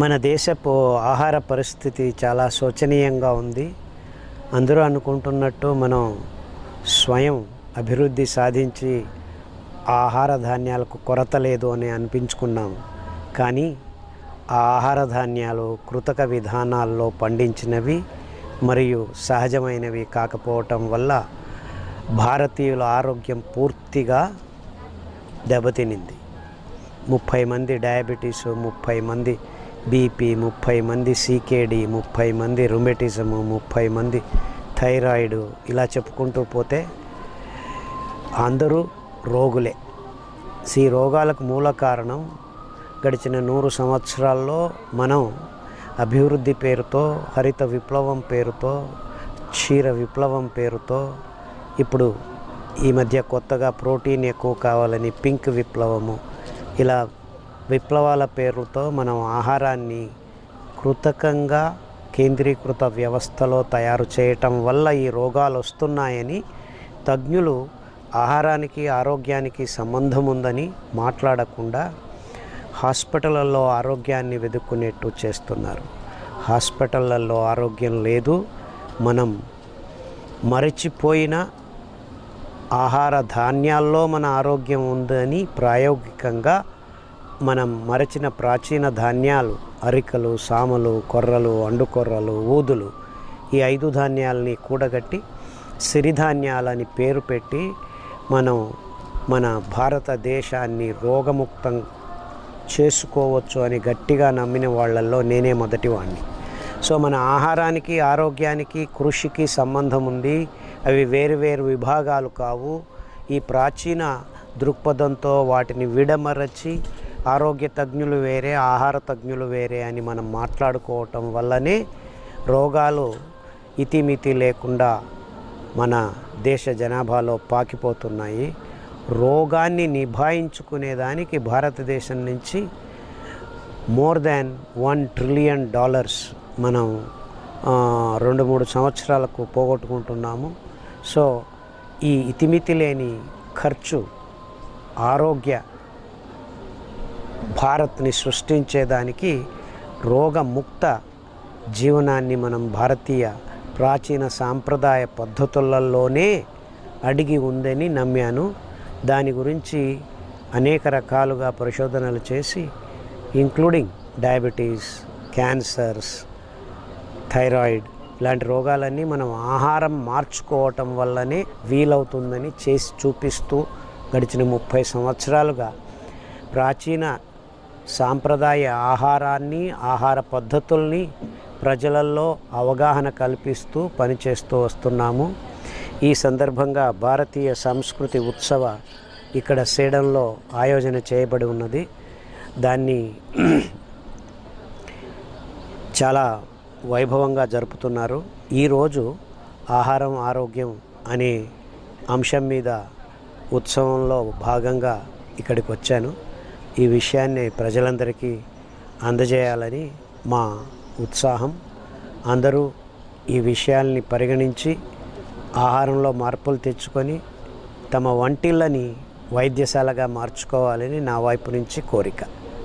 మన దేశపు ఆహార పరిస్థితి చాలా శోచనీయంగా ఉంది. అందరూ అనుకుంటున్నట్టు మనం స్వయం అభివృద్ధి సాధించి ఆహార ధాన్యాలకు కొరత లేదు అని అనిపించుకున్నాం. కానీ ఆ ఆహార ధాన్యాలు కృతక విధానాల్లో పండించినవి మరియు సహజమైనవి కాకపోవటం వల్ల భారతీయుల ఆరోగ్యం పూర్తిగా దెబ్బతినింది. ముప్పై మంది డయాబెటీస్ ముప్పై మంది బీపీ ముప్పై మంది సీకేడి ముప్పై మంది రుమెటిజము ముప్పై మంది థైరాయిడ్ ఇలా చెప్పుకుంటూ పోతే అందరూ రోగులే. ఈ రోగాలకు మూల కారణం గడిచిన నూరు సంవత్సరాల్లో మనం అభివృద్ధి పేరుతో హరిత విప్లవం పేరుతో క్షీర విప్లవం పేరుతో ఇప్పుడు ఈ మధ్య కొత్తగా ప్రోటీన్ ఎక్కువ కావాలని పింక్ విప్లవము ఇలా విప్లవాల పేరుతో మనం ఆహారాన్ని కృతకంగా కేంద్రీకృత వ్యవస్థలో తయారు చేయటం వల్ల ఈ రోగాలు వస్తున్నాయని తజ్ఞులు ఆహారానికి ఆరోగ్యానికి సంబంధం ఉందని మాట్లాడకుండా హాస్పిటళ్ళల్లో ఆరోగ్యాన్ని వెతుక్కునేట్టు చేస్తున్నారు. హాస్పిటళ్ళల్లో ఆరోగ్యం లేదు. మనం మరచిపోయిన ఆహార ధాన్యాల్లో మన ఆరోగ్యం ఉందని ప్రాయోగికంగా మనం మరచిన ప్రాచీన ధాన్యాలు అరికలు సామలు కొర్రలు అండుకొర్రలు ఊదులు ఈ ఐదు ధాన్యాలని కూడగట్టి సిరిధాన్యాలని పేరు పెట్టి మనం మన భారతదేశాన్ని రోగముక్తం చేసుకోవచ్చు అని గట్టిగా నమ్మిన వాళ్ళల్లో నేనే మొదటివాణ్ణి. సో మన ఆహారానికి ఆరోగ్యానికి కృషికి సంబంధం ఉంది. అవి వేరు వేరు విభాగాలు కావు. ఈ ప్రాచీన దృక్పథంతో వాటిని విడమరచి ఆరోగ్య తజ్ఞులు వేరే ఆహార తజ్ఞులు వేరే అని మనం మాట్లాడుకోవటం వల్లనే రోగాలు ఇతిమితి లేకుండా మన దేశ జనాభాలో పాకిపోతున్నాయి. రోగాన్ని నిభాయించుకునేదానికి భారతదేశం నుంచి more than one trillion dollars మనం రెండు మూడు సంవత్సరాలకు పోగొట్టుకుంటున్నాము. సో ఈ ఇతిమితి లేని ఖర్చు ఆరోగ్య భారత్ని సృష్టించేదానికి రోగముక్త జీవనాన్ని మనం భారతీయ ప్రాచీన సాంప్రదాయ పద్ధతులలోనే అడిగి ఉందని నమ్మాను. దాని గురించి అనేక రకాలుగా పరిశోధనలు చేసి ఇంక్లూడింగ్ డయాబెటీస్ క్యాన్సర్స్ థైరాయిడ్ ఇలాంటి రోగాలన్నీ మనం ఆహారం మార్చుకోవటం వల్లనే వీలవుతుందని చేసి చూపిస్తూ గడిచిన ముప్పై సంవత్సరాలుగా ప్రాచీన సాంప్రదాయ ఆహారాన్ని ఆహార పద్ధతుల్ని ప్రజలలో అవగాహన కల్పిస్తూ పనిచేస్తూ వస్తున్నాము. ఈ సందర్భంగా భారతీయ సంస్కృతి ఉత్సవ ఇక్కడ సేడంలో ఆయోజన చేయబడి ఉన్నది. దాన్ని చాలా వైభవంగా జరుపుతున్నారు. ఈరోజు ఆహారం ఆరోగ్యం అనే అంశం మీద ఉత్సవంలో భాగంగా ఇక్కడికి వచ్చాను. ఈ విషయాన్ని ప్రజలందరికీ అందజేయాలని మా ఉత్సాహం. అందరూ ఈ విషయాల్ని పరిగణించి ఆహారంలో మార్పులు తెచ్చుకొని తమ వంటిళ్ళని వైద్యశాలగా మార్చుకోవాలని నా వైపు నుంచి కోరిక.